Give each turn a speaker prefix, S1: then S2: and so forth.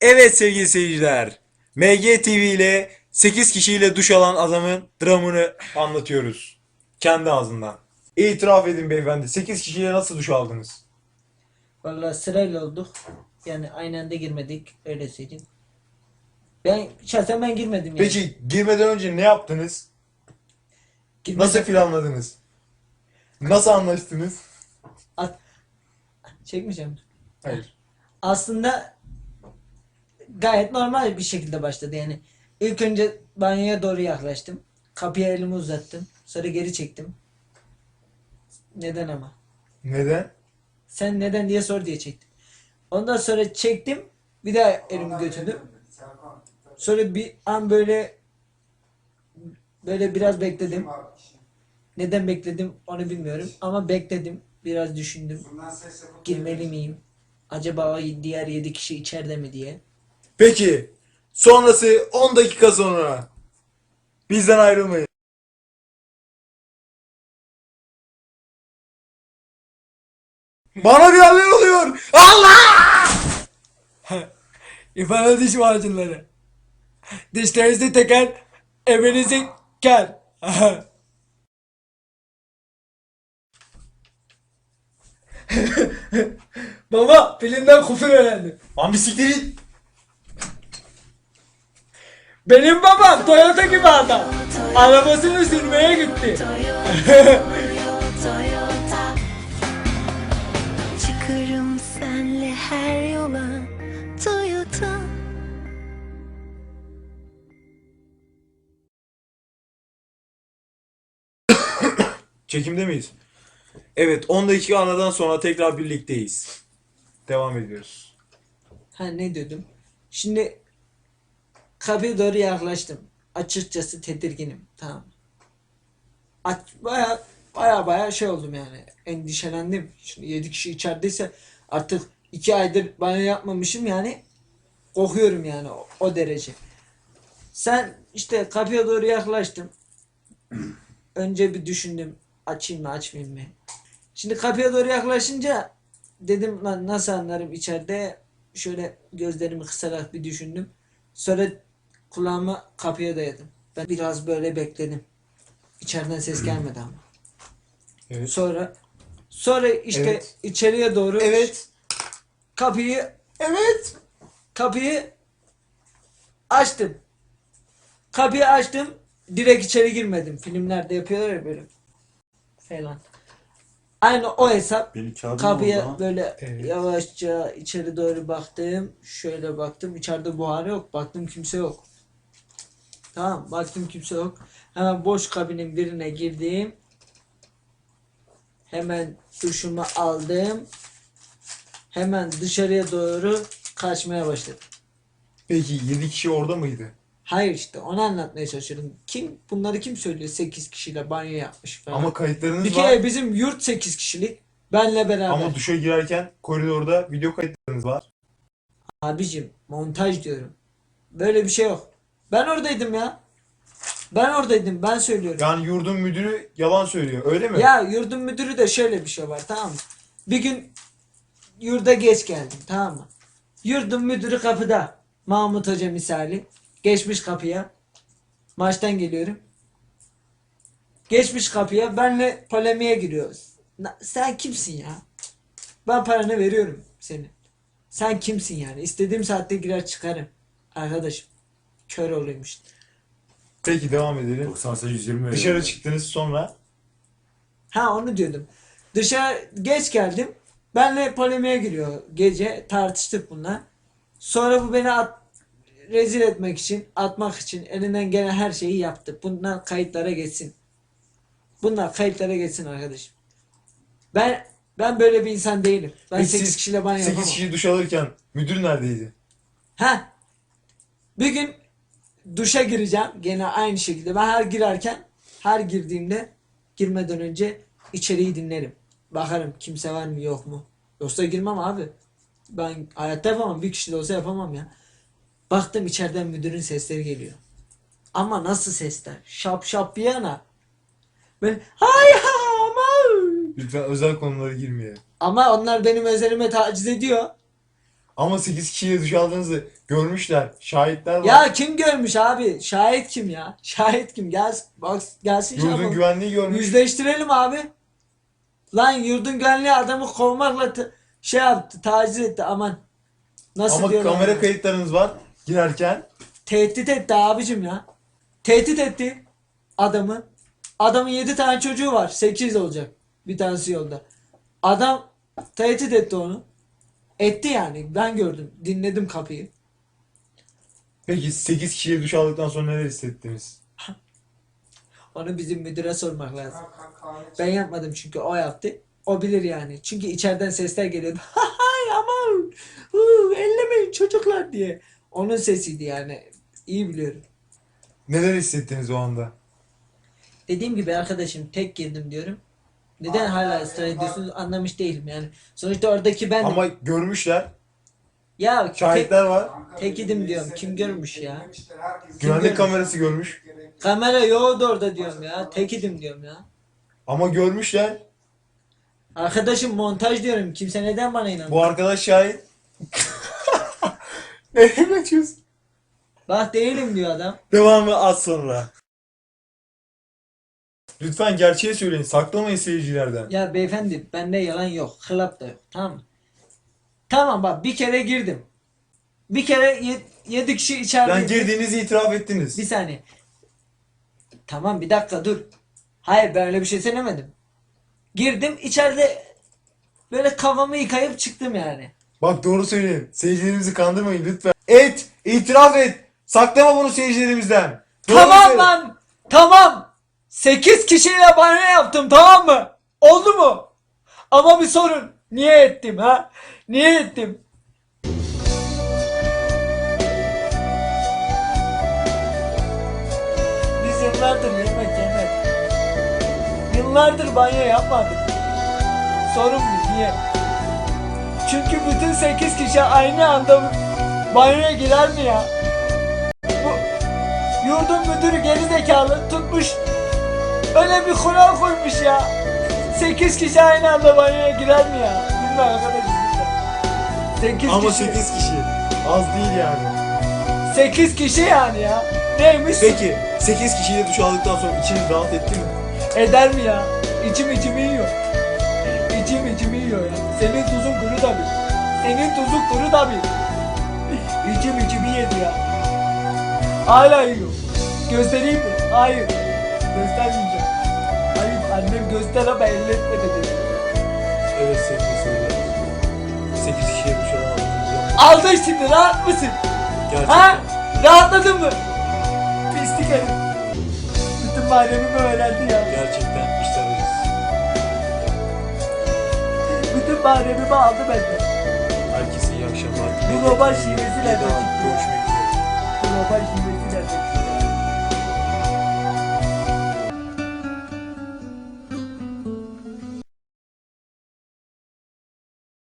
S1: Evet sevgili seyirciler. MG TV ile 8 kişiyle duş alan adamın dramını anlatıyoruz. Kendi ağzından. İtiraf edin beyefendi. 8 kişiyle nasıl duş aldınız?
S2: Vallahi sırayla olduk. Yani aynı anda girmedik. Öyle söyleyeyim. Ben şahsen ben girmedim yani.
S1: Peki girmeden önce ne yaptınız?
S2: Girmeden-
S1: Nasıl planladınız? Nasıl anlaştınız?
S2: At- Çekmeyeceğim.
S1: Hayır.
S2: Aslında gayet normal bir şekilde başladı yani. İlk önce banyoya doğru yaklaştım. Kapıya elimi uzattım. Sonra geri çektim. Neden ama?
S1: Neden?
S2: Sen neden diye sor diye çektim. Ondan sonra çektim. Bir daha elimi götürdüm. Sonra bir an böyle böyle biraz bekledim. Neden bekledim onu bilmiyorum ama bekledim. Biraz düşündüm. Girmeli miyim? Acaba o diğer 7 kişi içeride mi diye.
S1: Peki sonrası 10 dakika sonra bizden ayrılmayın. Bana bir haller oluyor. Allah!
S3: İfade diş macunları. Dişlerinizi teker, evinizi ker. Baba filmden kufur öğrendim.
S1: Lan bir siktir git.
S3: Benim babam Toyota gibi adam. Arabasını sürmeye gitti.
S4: Çıkarım senle her yola Toyota
S1: Çekimde miyiz? Evet 10 dakika aradan sonra tekrar birlikteyiz. Devam ediyoruz.
S2: Ha ne diyordum? Şimdi kapıya doğru yaklaştım. Açıkçası tedirginim. Tamam. Aç, baya baya baya şey oldum yani. Endişelendim. Şimdi 7 kişi içerideyse artık 2 aydır banyo yapmamışım yani. Korkuyorum yani o, o derece. Sen işte kapıya doğru yaklaştım. Önce bir düşündüm. Açayım mı açmayayım mı? Şimdi kapıya doğru yaklaşınca dedim lan nasıl anlarım içeride şöyle gözlerimi kısarak bir düşündüm. Sonra kulağımı kapıya dayadım. Ben biraz böyle bekledim. İçeriden ses gelmedi ama.
S1: Evet.
S2: Sonra sonra işte
S1: Evet.
S2: içeriye doğru
S1: Evet.
S2: kapıyı
S1: Evet.
S2: kapıyı açtım. Kapıyı açtım. Direkt içeri girmedim. Filmlerde yapıyorlar ya böyle falan. Aynı o hesap.
S5: Kağıdım
S2: Kapıya
S5: oldu
S2: böyle
S1: Evet.
S2: yavaşça içeri doğru baktım. Şöyle baktım. İçeride buhar yok. Baktım kimse yok. Tamam. Baktım kimse yok. Hemen boş kabinin birine girdim. Hemen duşumu aldım. Hemen dışarıya doğru kaçmaya başladım.
S1: Peki 7 kişi orada mıydı?
S2: Hayır işte onu anlatmaya çalışıyorum. Kim bunları kim söylüyor 8 kişiyle banyo yapmış falan.
S1: Ama kayıtlarınız
S2: bir
S1: var.
S2: kere bizim yurt 8 kişilik. Benle beraber.
S1: Ama duşa girerken koridorda video kayıtlarınız var.
S2: Abicim montaj diyorum. Böyle bir şey yok. Ben oradaydım ya. Ben oradaydım ben söylüyorum. Ya,
S1: Yani yurdun müdürü yalan söylüyor. Öyle mi?
S2: yurdun müdürü de şöyle bir şey var tamam mı? Bir gün yurda geç geldim tamam mı? Yurdun müdürü kapıda. Mahmut Hoca misali. Geçmiş kapıya. Maçtan geliyorum. Geçmiş kapıya. Benle polemiğe giriyoruz. Na- Sen kimsin ya? Ben paranı veriyorum senin. Sen kimsin yani? İstediğim saatte girer çıkarım. Arkadaşım. Kör olaymış.
S1: Peki devam edelim.
S5: 98 120 veriyorum.
S1: Dışarı çıktınız sonra.
S2: Ha onu diyordum. Dışarı geç geldim. Benle polemiğe giriyor. Gece tartıştık bunlar. Sonra bu beni at, rezil etmek için, atmak için elinden gelen her şeyi yaptı. Bunlar kayıtlara geçsin. Bunlar kayıtlara geçsin arkadaşım. Ben ben böyle bir insan değilim. Ben
S1: Peki
S2: 8
S1: siz
S2: kişiyle banyo
S1: 8
S2: yapamam.
S1: kişi duş alırken müdür neredeydi?
S2: Ha. Bir gün duşa gireceğim. Gene aynı şekilde. Ben her girerken, her girdiğimde girmeden önce içeriği dinlerim. Bakarım kimse var mı yok mu. Yoksa girmem abi. Ben hayatta yapamam. Bir kişi de olsa yapamam ya. Baktım içeriden müdürün sesleri geliyor. Ama nasıl sesler? Şap şap bir yana. Böyle hay ama
S1: Lütfen özel konulara girmeyelim.
S2: ama onlar benim özelime taciz ediyor.
S1: Ama 8 kişiyle duş aldığınızı görmüşler. Şahitler var.
S2: Ya kim görmüş abi? Şahit kim ya? Şahit kim? Gel bak gelsin şey
S1: Yurdun
S2: yapalım.
S1: güvenliği görmüş.
S2: Yüzleştirelim abi. Lan yurdun güvenliği adamı kovmakla t- şey yaptı, taciz etti aman. Nasıl
S1: Ama
S2: diyorlar
S1: kamera kayıtlarınız var girerken.
S2: Tehdit etti abicim ya. Tehdit etti adamı. Adamın 7 tane çocuğu var. 8 olacak. Bir tanesi yolda. Adam tehdit etti onu. Etti yani. Ben gördüm. Dinledim kapıyı.
S1: Peki 8 kişiyle duş aldıktan sonra neler hissettiniz?
S2: Onu bizim müdüre sormak lazım. Ben yapmadım çünkü o yaptı. O bilir yani. Çünkü içeriden sesler geliyordu. Hay aman. Huu, ellemeyin çocuklar diye. Onun sesiydi yani. İyi biliyorum.
S1: Neler hissettiniz o anda?
S2: Dediğim gibi arkadaşım tek girdim diyorum. Neden hala ısrar ediyorsunuz anlamış değilim yani. Sonuçta oradaki ben
S1: Ama görmüşler.
S2: ya tek,
S1: Şahitler var.
S2: tek idim diyorum. Kim görmüş ya?
S1: Güvenlik
S2: görmüş?
S1: kamerası görmüş.
S2: kamera yoktu orada diyorum ya. Tek idim diyorum ya.
S1: Ama görmüşler.
S2: Arkadaşım montaj diyorum. Kimse neden bana inanmıyor?
S1: Bu arkadaş şahit. Nereye kaçıyorsun?
S2: Bak değilim diyor adam.
S1: Devamı az sonra. Lütfen gerçeği söyleyin. Saklamayın seyircilerden.
S2: Ya beyefendi bende yalan yok. Hılap da yok. Tamam mı? Tamam bak bir kere girdim. Bir kere ye- yedi kişi içeride.
S1: Yani girdiğinizi itiraf ettiniz.
S2: Bir saniye. Tamam bir dakika dur. Hayır ben öyle bir şey söylemedim. Girdim içeride böyle kafamı yıkayıp çıktım yani.
S1: Bak doğru söyleyin. Seyircilerimizi kandırmayın lütfen. Et! itiraf et! Saklama bunu seyircilerimizden. Doğru
S2: tamam
S1: söyle.
S2: lan. Tamam. 8 kişiyle banyo yaptım tamam mı? Oldu mu? Ama bir sorun. Niye ettim ha? Niye ettim? Biz yıllardır yemek yemedik. Yıllardır banyo yapmadık. Sorun mu? Niye? Çünkü bütün 8 kişi aynı anda banyoya girer mi ya? Bu yurdun müdürü gerizekalı tutmuş öyle bir kural koymuş ya. 8 kişi aynı anda banyoya girer mi ya? Bilmem arkadaşım. 8
S1: Ama
S2: kişi.
S1: 8 kişi. Az değil yani.
S2: 8 kişi yani ya. Neymiş?
S1: Peki 8 kişiyle duş aldıktan sonra içiniz rahat etti mi?
S2: Eder mi ya? İçim içimi yiyor. İçim içimi yiyor ya. Senin tuzun kuru da bir. Senin tuzun kuru da bir. İçim içimi yedi ya. Hala yiyor. Göstereyim mi? Hayır. Göstermeyeceğim. Annem göster ama elletme dedi.
S1: Evet sevgili seyirciler. 8 kişiyle duş alamadığınızda
S2: Aldın şimdi rahat mısın?
S1: gerçekten.
S2: Ha? Rahatladın mı? Pislik herif. Bütün mahremimi öğrendi ya.
S1: Gerçekten acısı.
S2: Bütün mahremimi aldı benden.
S1: Herkese iyi akşamlar.
S2: Bu robot şivesiyle
S1: Bir
S2: de.
S1: Görüşmek üzere.
S2: Global şivesi